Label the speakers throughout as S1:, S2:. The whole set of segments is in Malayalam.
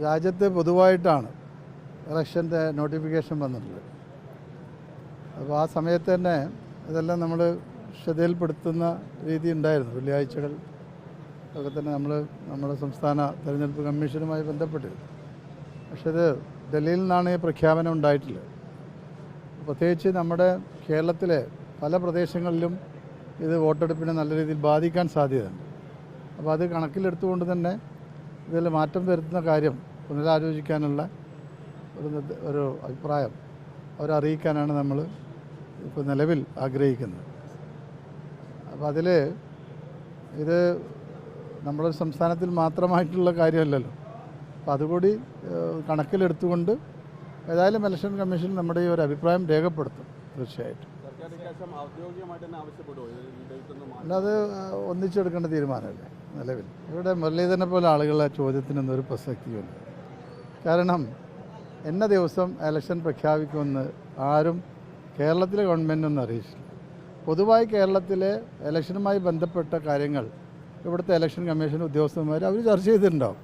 S1: രാജ്യത്ത് പൊതുവായിട്ടാണ് ഇലക്ഷന്റെ നോട്ടിഫിക്കേഷൻ വന്നിട്ടുള്ളത്. അപ്പോൾ ആ സമയത്ത് തന്നെ ഇതെല്ലാം നമ്മൾ ശ്രദ്ധയിൽപ്പെടുത്തുന്ന രീതി ഉണ്ടായിരുന്നു. വെള്ളിയാഴ്ചകൾ ഒക്കെ തന്നെ നമ്മൾ നമ്മുടെ സംസ്ഥാന തെരഞ്ഞെടുപ്പ് കമ്മീഷനുമായി ബന്ധപ്പെട്ടിരുന്നു പക്ഷെ ഇത് ഡൽഹിയിൽ നിന്നാണ് ഈ പ്രഖ്യാപനം ഉണ്ടായിട്ടുള്ളത്. പ്രത്യേകിച്ച് നമ്മുടെ കേരളത്തിലെ പല പ്രദേശങ്ങളിലും ഇത് വോട്ടെടുപ്പിനെ നല്ല രീതിയിൽ ബാധിക്കാൻ സാധ്യതയുണ്ട്. അപ്പോൾ അത് കണക്കിലെടുത്തുകൊണ്ട് തന്നെ ഇതിൽ മാറ്റം വരുത്തുന്ന കാര്യം പുനരാലോചിക്കാനുള്ള ഒരു ഒരു അഭിപ്രായം അവരറിയിക്കാനാണ് നമ്മൾ ഇപ്പോൾ നിലവിൽ ആഗ്രഹിക്കുന്നത്. അപ്പോൾ അതിൽ ഇത് നമ്മുടെ സംസ്ഥാനത്തിൽ മാത്രമായിട്ടുള്ള കാര്യമല്ലല്ലോ. അപ്പോൾ അതുകൂടി കണക്കിലെടുത്തുകൊണ്ട് ഏതായാലും ഇലക്ഷൻ കമ്മീഷൻ നമ്മുടെ ഈ ഒരു അഭിപ്രായം രേഖപ്പെടുത്തും തീർച്ചയായിട്ടും. അല്ലാതെ ഒന്നിച്ചെടുക്കേണ്ട തീരുമാനമല്ലേ നിലവിൽ. ഇവിടെ മുരളീധരനെ പോലെ ആളുകളെ ചോദ്യത്തിനൊന്നും ഒരു പ്രസക്തിയുമില്ല. കാരണം എന്ന ദിവസം ഇലക്ഷൻ പ്രഖ്യാപിക്കുമെന്ന് ആരും കേരളത്തിലെ ഗവൺമെന്റൊന്നും അറിയിച്ചില്ല. പൊതുവായി കേരളത്തിലെ ഇലക്ഷനുമായി ബന്ധപ്പെട്ട കാര്യങ്ങൾ ഇവിടുത്തെ ഇലക്ഷൻ കമ്മീഷൻ ഉദ്യോഗസ്ഥന്മാർ അവർ ചർച്ച ചെയ്തിട്ടുണ്ടാവും.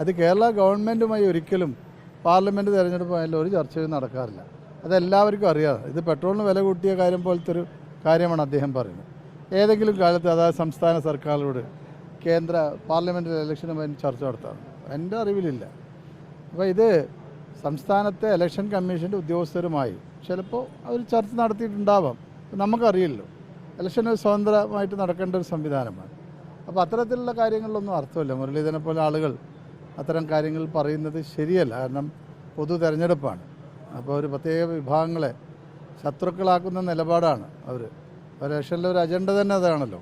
S1: അത് കേരള ഗവൺമെന്റുമായി ഒരിക്കലും പാർലമെന്റ് തിരഞ്ഞെടുപ്പായാലും ഒരു ചർച്ചയും നടക്കാറില്ല. അതെല്ലാവർക്കും അറിയാം. ഇത് പെട്രോളിന് വില കൂട്ടിയ കാര്യം പോലത്തെ ഒരു കാര്യമാണ് അദ്ദേഹം പറയുന്നത്. ഏതെങ്കിലും കാലത്ത് അതായത് സംസ്ഥാന സർക്കാരിനോട് കേന്ദ്ര പാർലമെന്റ് ഇലക്ഷനുമായി ചർച്ച നടത്താറുണ്ട് എന്റെ അറിവിലില്ല. അപ്പോൾ ഇത് സംസ്ഥാനത്തെ ഇലക്ഷൻ കമ്മീഷന്റെ ഉദ്യോഗസ്ഥരുമായി ചിലപ്പോൾ അവർ ചർച്ച നടത്തിയിട്ടുണ്ടാവാം. നമുക്കറിയില്ലോ. ഇലക്ഷൻ സ്വതന്ത്രമായിട്ട് നടക്കേണ്ട ഒരു സംവിധാനമാണ്. അപ്പോൾ അത്തരത്തിലുള്ള കാര്യങ്ങളിലൊന്നും അർത്ഥമില്ല. മുരളീധരനെ പോലെ ആളുകൾ അത്തരം കാര്യങ്ങൾ പറയുന്നത് ശരിയല്ല. കാരണം പൊതു തെരഞ്ഞെടുപ്പാണ്. അപ്പോൾ ഒരു പ്രത്യേക വിഭാഗങ്ങളെ ശത്രുക്കളാക്കുന്ന നിലപാടാണ് അവർ. ഇലക്ഷനിലെ ഒരു അജണ്ട തന്നെ അതാണല്ലോ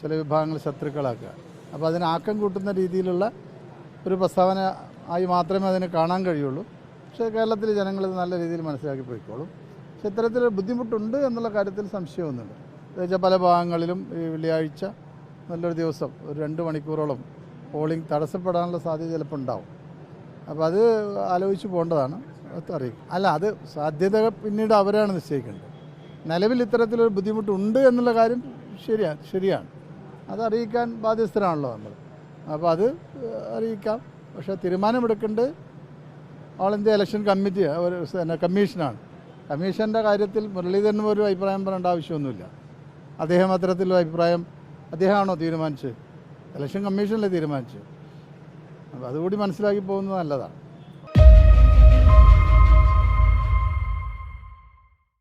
S1: ചില വിഭാഗങ്ങൾ ശത്രുക്കളാക്കുക. അപ്പോൾ അതിന് ആക്കം കൂട്ടുന്ന രീതിയിലുള്ള ഒരു പ്രസ്താവന ആയി മാത്രമേ അതിനെ കാണാൻ കഴിയുള്ളൂ. പക്ഷേ കേരളത്തിലെ ജനങ്ങൾ ഇത് നല്ല രീതിയിൽ മനസ്സിലാക്കി പോയിക്കോളും. പക്ഷേ ഇത്തരത്തിലൊരു ബുദ്ധിമുട്ടുണ്ട് എന്നുള്ള കാര്യത്തിൽ സംശയമൊന്നുമില്ല. എന്നുവെച്ചാൽ പല ഭാഗങ്ങളിലും ഈ വെള്ളിയാഴ്ച നല്ലൊരു ദിവസം ഒരു രണ്ട് മണിക്കൂറോളം പോളിംഗ് തടസ്സപ്പെടാനുള്ള സാധ്യത ചിലപ്പോൾ ഉണ്ടാവും. അപ്പോൾ അത് ആലോചിച്ച് പോകേണ്ടതാണ്. അല്ല അത് സാധ്യത പിന്നീട് അവരാണ് നിശ്ചയിക്കേണ്ടത്. നിലവിൽ ഇത്തരത്തിലൊരു ബുദ്ധിമുട്ടുണ്ട് എന്നുള്ള കാര്യം ശരിയാണ് ശരിയാണ്. അത് അറിയിക്കാൻ ബാധ്യസ്ഥരാണല്ലോ നമ്മൾ. അപ്പോൾ അത് അറിയിക്കാം. പക്ഷേ തീരുമാനമെടുക്കേണ്ടത് ഓൾ ഇന്ത്യ ഇലക്ഷൻ കമ്മിറ്റി ഒരു കമ്മീഷനാണ്. കമ്മീഷന്റെ കാര്യത്തിൽ മുരളീധരന് ഒരു അഭിപ്രായം പറയേണ്ട ആവശ്യമൊന്നുമില്ല. അദ്ദേഹം അത്തരത്തിലുള്ള അഭിപ്രായം അദ്ദേഹമാണോ തീരുമാനിച്ചത്? ഇലക്ഷൻ കമ്മീഷനല്ലേ തീരുമാനിച്ചത്? അപ്പോൾ അതുകൂടി മനസ്സിലാക്കി പോകുന്നത് നല്ലതാണ്.